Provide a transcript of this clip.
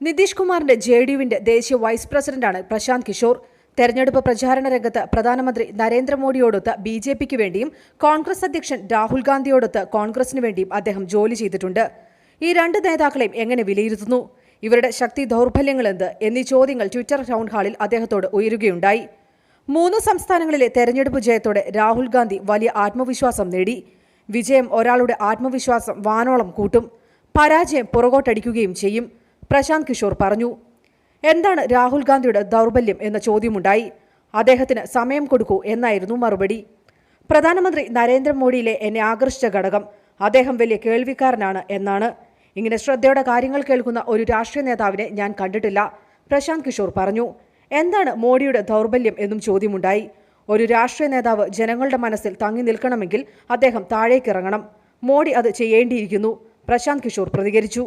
നിതീഷ് കുമാറിന്റെ J D യുവിന്റെ ദേശീയ vice പ്രസിഡന്റാണ് പ്രശാന്ത് കിഷോർ. തെരഞ്ഞെടുപ്പ് പ്രചാരണ രംഗത്ത് പ്രധാനമന്ത്രി നരേന്ദ്രമോദിയോടൊത്ത് ബി ജെ പിക്ക് വേണ്ടിയും കോൺഗ്രസ് അധ്യക്ഷൻ രാഹുൽ ഗാന്ധിയോടൊത്ത് കോൺഗ്രസിന് വേണ്ടിയും അദ്ദേഹം ജോലി ചെയ്തിട്ടുണ്ട്. ഈ രണ്ട് നേതാക്കളെയും എങ്ങനെ വിലയിരുത്തുന്നു? ഇവരുടെ ശക്തി ദൗർബല്യങ്ങൾ എന്ത് എന്നീ ചോദ്യങ്ങൾ ട്വിറ്റർ ടൗൺ ഹാളിൽ അദ്ദേഹത്തോട് ഉയരുകയുണ്ടായി. മൂന്ന് സംസ്ഥാനങ്ങളിലെ തെരഞ്ഞെടുപ്പ് ജയത്തോടെ രാഹുൽ ഗാന്ധി വലിയ ആത്മവിശ്വാസം നേടി. വിജയം ഒരാളുടെ ആത്മവിശ്വാസം വാനോളം കൂട്ടും. പരാജയം പുറകോട്ടടിക്കുകയും ചെയ്യും. പ്രശാന്ത് കിഷോർ പറഞ്ഞു. എന്താണ് രാഹുൽ ഗാന്ധിയുടെ ദൗർബല്യം എന്ന ചോദ്യമുണ്ടായി. അദ്ദേഹത്തിന് സമയം കൊടുക്കൂ എന്നായിരുന്നു മറുപടി. പ്രധാനമന്ത്രി നരേന്ദ്രമോദിയിലെ എന്നെ ആകർഷിച്ച ഘടകം അദ്ദേഹം വലിയ കേൾവിക്കാരനാണ് എന്നാണ്. ഇങ്ങനെ ശ്രദ്ധയോടെ കാര്യങ്ങൾ കേൾക്കുന്ന ഒരു രാഷ്ട്രീയ നേതാവിനെ ഞാൻ കണ്ടിട്ടില്ല പ്രശാന്ത് കിഷോർ പറഞ്ഞു. എന്താണ് മോഡിയുടെ ദൗർബല്യം എന്നും ചോദ്യമുണ്ടായി. ഒരു രാഷ്ട്രീയ നേതാവ് ജനങ്ങളുടെ മനസ്സിൽ തങ്ങി നിൽക്കണമെങ്കിൽ അദ്ദേഹം താഴേക്കിറങ്ങണം. മോഡി അത് ചെയ്യേണ്ടിയിരിക്കുന്നു പ്രശാന്ത് കിഷോർ പ്രതികരിച്ചു.